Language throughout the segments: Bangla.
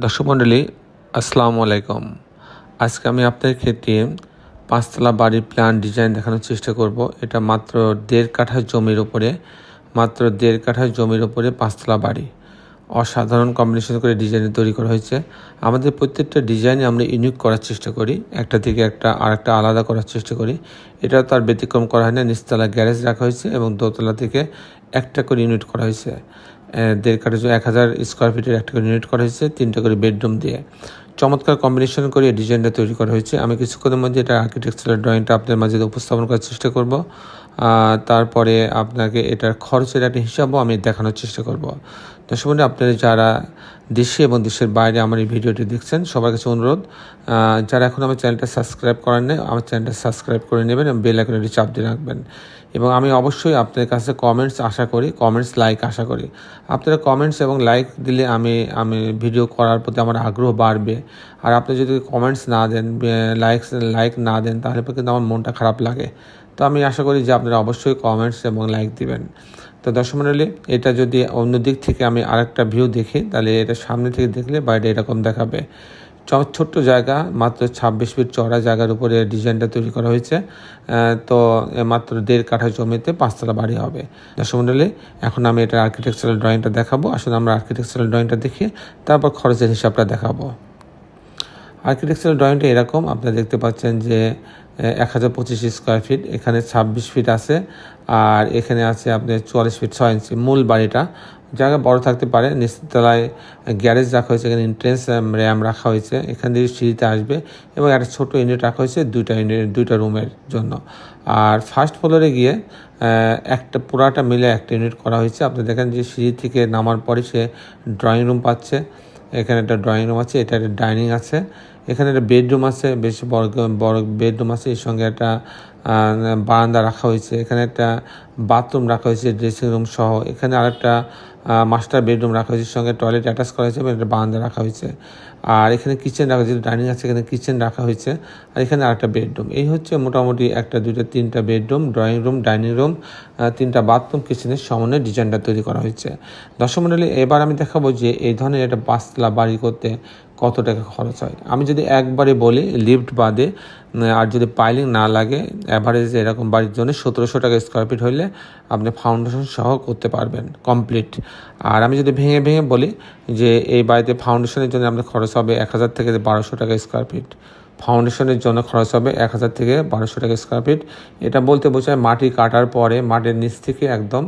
দর্শক মণ্ডলী, আসসালামু আলাইকুম। আজকে আমি আপনাদের ক্ষেত্রে পাঁচতলা বাড়ির প্ল্যান ডিজাইন দেখানোর চেষ্টা করব। এটা মাত্র দেড় কাঠা জমির উপরে, মাত্র দেড় কাঠা জমির ওপরে পাঁচতলা বাড়ি। অসাধারণ কম্বিনেশন করে ডিজাইন তৈরি করা হয়েছে। আমাদের প্রত্যেকটা ডিজাইনে আমরা ইউনিক করার চেষ্টা করি। একটা থেকে একটা আর একটা আলাদা করার চেষ্টা করি। এটা তার ব্যতিক্রম করা হয় না। নিচতলা গ্যারেজ রাখা হয়েছে এবং দোতলা থেকে একটা করে ইউনিট করা হয়েছে। দেড় কাঠা জন্য এক হাজার স্কোয়ার ফিটের একটা করে ইউনিট করা হয়েছে, তিনটা করে বেডরুম দিয়ে। চমৎকার কম্বিনেশন করে এই ডিজাইনটা তৈরি করা হয়েছে। আমি কিছুক্ষণের মধ্যে এটা আর্কিটেকচারাল ড্রয়িংটা আপনাদের মাঝে উপস্থাপন করার চেষ্টা করব। তারপরে আপনাকে এটার খরচের একটা হিসাবও আমি দেখানোর চেষ্টা করব। দর্শক বন্ধু, আপনারা যারা দেশে এবং দেশের বাইরে আমার এই ভিডিওটি দেখছেন সবার কাছে অনুরোধ যারা এখন আমার চ্যানেলটা সাবস্ক্রাইব করেন নাই আমার চ্যানেলটা সাবস্ক্রাইব করে নেবেন এবং বেল আইকনটি চাপ দিয়ে রাখবেন। এবং আমি অবশ্যই আপনাদের কাছে কমেন্টস আশা করি কমেন্টস লাইক আশা করি। আপনারা কমেন্টস এবং লাইক দিলে আমি আমি ভিডিও করার প্রতি আমার আগ্রহ বাড়বে। আর আপনি যদি কমেন্টস না দেন লাইক লাইক না দেন তাহলে কিন্তু আমার মনটা খারাপ লাগে। তো আমি আশা করি যে আপনারা অবশ্যই কমেন্টস এবং লাইক দিবেন। তো দর্শক মণ্ডলী এটা যদি অন্য দিক থেকে আমি আরেকটা ভিউ দেখি, তাহলে এটা সামনে থেকে দেখলে বাইরে এরকম দেখাবে। ছোট্ট জায়গা, মাত্র ছাব্বিশ ফিট চড়া জায়গার উপরে ডিজাইনটা তৈরি করা হয়েছে। তো মাত্র দেড় কাঠা জমিতে পাঁচতলা বাড়ি হবে। দর্শক মণ্ডলী এখন আমি এটা আর্কিটেকচারাল ড্রয়িংটা দেখাবো। আসলে আমরা আর্কিটেকচারাল ড্রয়িংটা দেখি, তারপর খরচের হিসাবটা দেখাবো। আর্কিটেকচারাল ড্রয়িংটা এরকম। আপনারা দেখতে পাচ্ছেন যে এক হাজার পঁচিশ স্কোয়ার ফিট এখানে ছাব্বিশ ফিট আছে, আর এখানে আছে আপনার চুয়াল্লিশ ফিট ছয় ইঞ্চি মূল বাড়িটা। জায়গা বড় থাকতে পারে, নিচতলায় গ্যারেজ রাখা হয়েছে, এখানে এন্ট্রেন্স র্যাম রাখা হয়েছে। এখান দিয়ে সিঁড়িতে আসবে এবং একটা ছোট ইউনিট রাখা হয়েছে দুইটা ইউনিট দুইটা রুমের জন্য। আর ফার্স্ট ফ্লোরে গিয়ে একটা পুরাটা মিলে একটা ইউনিট করা হয়েছে। আপনি দেখেন যে সিঁড়ি থেকে নামার পরে সে ড্রয়িং রুম পাচ্ছে। এখানে একটা ড্রয়িং রুম আছে এটা একটা ডাইনিং আছে। এখানে একটা বেডরুম আছে, বেশ বড় বড় বেডরুম আছে, এর সঙ্গে একটা বারান্দা রাখা হয়েছে। এখানে একটা বাথরুম রাখা হয়েছে ড্রেসিং রুম সহ। এখানে আরেকটা মাস্টার বেডরুম রাখা হয়েছে সঙ্গে টয়লেট অ্যাটাচ করা হয়েছে এবং একটা বারান্দা রাখা হয়েছে। আর এখানে কিচেন রাখা যেহেতু ডাইনিং আছে, এখানে কিচেন রাখা হয়েছে। আর এখানে আরেকটা বেডরুম এই হচ্ছে মোটামুটি একটা, দুইটা, তিনটা bedroom drawing room dining room তিনটা বাথরুম কিচেনের সমন্বয়ে ডিজাইনটা তৈরি করা হয়েছে। দর্শক এবার আমি দেখাবো যে এই ধরনের একটা পাঁচতলা বাড়ি করতে কত টাকা খরচ হয়। আমি যদি একবারে বলি লিফট বাদে আর যদি পাইলিং না লাগে অ্যাভারেজ এরকম বাড়ির জন্য সতেরোশো টাকা স্কোয়ার ফিট হইলে আপনি ফাউন্ডেশন সহ করতে পারবেন কমপ্লিট আর আমি যদি ভেঙে ভেঙে বলি যে, এই বাড়িতে ফাউন্ডেশনের জন্য আপনার খরচ হবে এক হাজার থেকে বারোশো টাকা স্কোয়ার ফিট ফাউন্ডেশনের জন্য খরচ হবে এক হাজার থেকে বারোশো টাকা স্কোয়ার ফিট এটা বলতে বোঝায় মাটি কাটার পরে মাটির নিচ থেকে একদম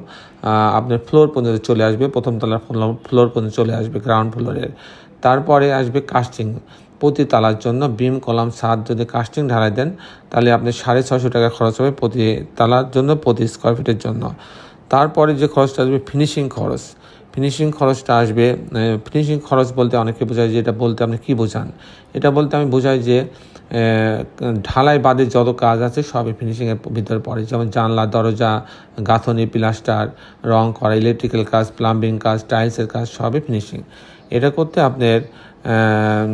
আপনার ফ্লোর পর্যন্ত চলে আসবে, প্রথম তলার ফ্লোর পর্যন্ত চলে আসবে গ্রাউন্ড ফ্লোরের তারপরে আসবে কাস্টিং প্রতি তালার জন্য বিম কলাম ছাদ যদি কাস্টিং ঢালাই দেন, তাহলে আপনি সাড়ে ছশো টাকা খরচ হবে প্রতি তালার জন্য, প্রতি স্কোয়ার ফিটের জন্য। তারপরে যে খরচটা আসবে ফিনিশিং খরচ। ফিনিশিং খরচটা আসবে ফিনিশিং খরচ বলতে অনেকে বোঝায় যে এটা বলতে আপনি কী বোঝান? এটা বলতে আমি বোঝাই যে ঢালাই বাদে যত কাজ আছে সবই ফিনিশিংয়ের ভিতরে পড়ে। যেমন জানলা, দরজা, গাঁথনি প্লাস্টার রং করা ইলেকট্রিক্যাল কাজ প্লাম্বিং কাজ টাইলসের কাজ সবই ফিনিশিং এটা করতে আপনার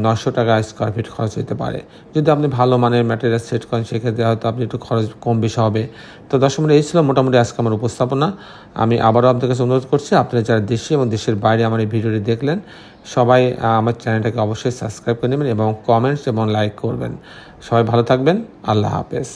নশো টাকা স্কোয়ার ফিট খরচ হতে পারে। যদি আপনি ভালো মানের ম্যাটেরিয়াল সেট করেন, সেক্ষেত্রে হয়তো আপনি একটু খরচ কম বেশি হবে। তো মিনিট, এই ছিল মোটামুটি আজকে আমার উপস্থাপনা। আমি আবারও আপনাদের কাছে অনুরোধ করছি, আপনারা যারা দেশে এবং দেশের বাইরে আমার এই ভিডিওটি দেখলেন, সবাই আমার চ্যানেলটাকে অবশ্যই সাবস্ক্রাইব করে নেবেন এবং কমেন্টস এবং লাইক করবেন। সবাই ভালো থাকবেন, আল্লাহ হাফেজ।